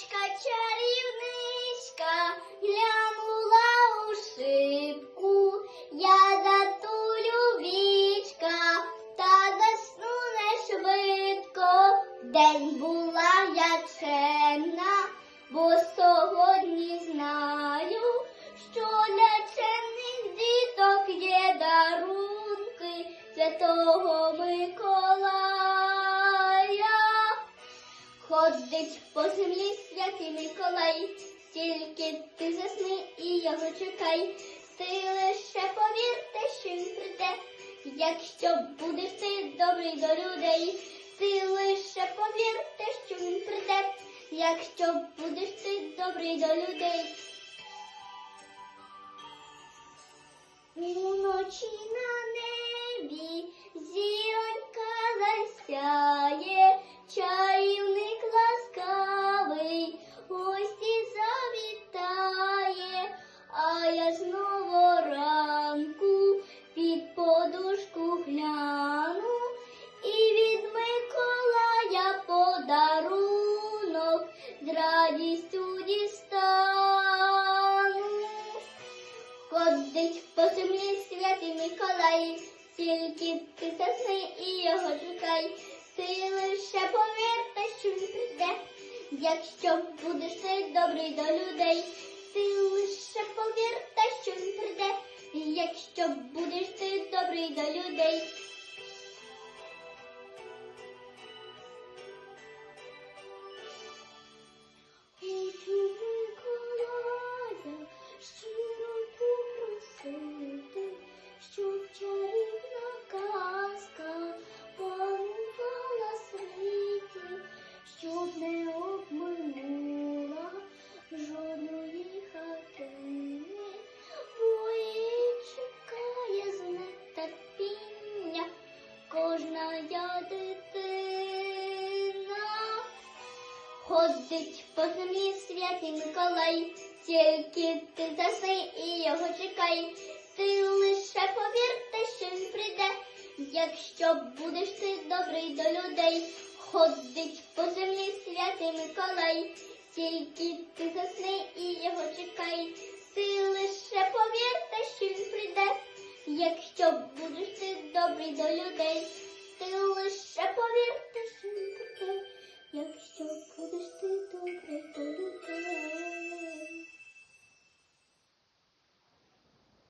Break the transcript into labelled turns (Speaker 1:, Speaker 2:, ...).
Speaker 1: Дівчиночка чарівничка глянула у шибку, я затулю вічка та засну не швидко. День була я чемна, бо сьогодні знаю, що для чемних діток є дарунки святого Микола. Ходить по землі святий Миколай, тільки ти засни і його чекай. Ти лише повір те, що він прийде, якщо будеш ти добрий до людей. Ти лише повір те, що він прийде, якщо будеш ти добрий до людей. Уночі на небі зіронька засяє, Ходить по землі святий Миколай, тільки ти засни і його шукай. Ти лише повір те, що він прийде, якщо будеш ти добрий до людей. Ти лише повір те, що він прийде, якщо будеш ти добрий до людей. Ходить по землі святий Миколай, тільки ти засни і його чекай. Ти лише повір те, що він прийде, якщо будеш ти добрий до людей. Ходить по землі святий Миколай, тільки ти засни і його чекай. Ти лише повір те, що він прийде, якщо будеш ти добрий до людей. Ти лише повір те, що він прийде. Якщо будеш ти добрий то.